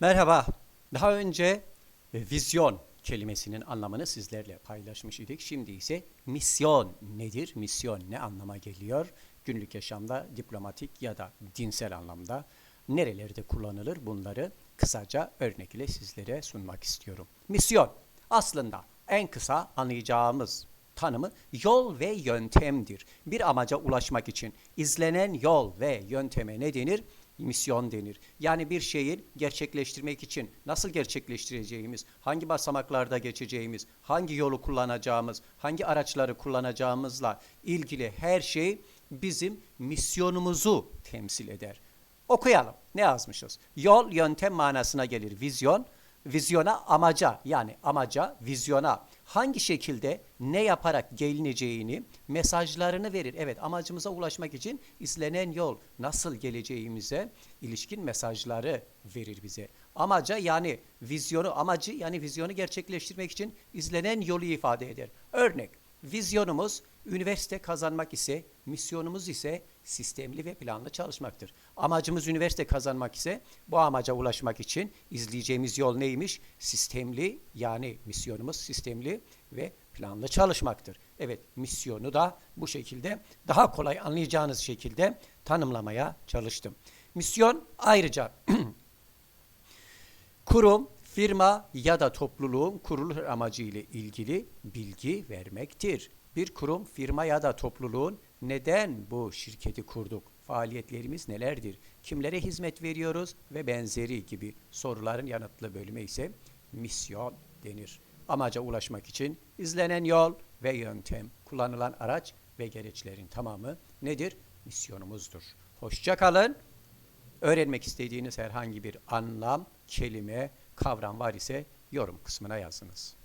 Merhaba. Daha önce e, vizyon kelimesinin anlamını sizlerle paylaşmış idik. Şimdi ise misyon nedir? Misyon ne anlama geliyor? Günlük yaşamda diplomatik ya da dinsel anlamda nerelerde kullanılır? Bunları kısaca örnek ile sizlere sunmak istiyorum. Misyon aslında en kısa anlayacağımız tanımı yol ve yöntemdir. Bir amaca ulaşmak için izlenen yol ve yönteme ne denir? Misyon denir. Yani bir şeyi gerçekleştirmek için nasıl gerçekleştireceğimiz, hangi basamaklarda geçeceğimiz, hangi yolu kullanacağımız, hangi araçları kullanacağımızla ilgili her şey bizim misyonumuzu temsil eder. Okuyalım. Ne yazmışız? Yol, yöntem manasına gelir. Vizyon, vizyona amaca yani amaca, vizyona hangi şekilde ne yaparak gelineceğini, mesajlarını verir. Evet amacımıza ulaşmak için izlenen yol, nasıl geleceğimize ilişkin mesajları verir bize. Amaca yani vizyonu, amacı yani vizyonu gerçekleştirmek için izlenen yolu ifade eder. Örnek, vizyonumuz üniversite kazanmak ise, misyonumuz ise sistemli ve planlı çalışmaktır. Amacımız üniversite kazanmak ise bu amaca ulaşmak için izleyeceğimiz yol neymiş? Sistemli yani misyonumuz sistemli ve planlı çalışmaktır. Evet misyonu da bu şekilde daha kolay anlayacağınız şekilde tanımlamaya çalıştım. Misyon ayrıca kurum, firma ya da topluluğun kurulur amacı ile ilgili bilgi vermektir. Bir kurum, firma ya da topluluğun neden bu şirketi kurduk? Faaliyetlerimiz nelerdir? Kimlere hizmet veriyoruz ve benzeri gibi soruların yanıtlı bölümü ise misyon denir. Amaca ulaşmak için izlenen yol ve yöntem, kullanılan araç ve gereçlerin tamamı nedir? Misyonumuzdur. Hoşça kalın. Öğrenmek istediğiniz herhangi bir anlam, kelime, kavram var ise yorum kısmına yazınız.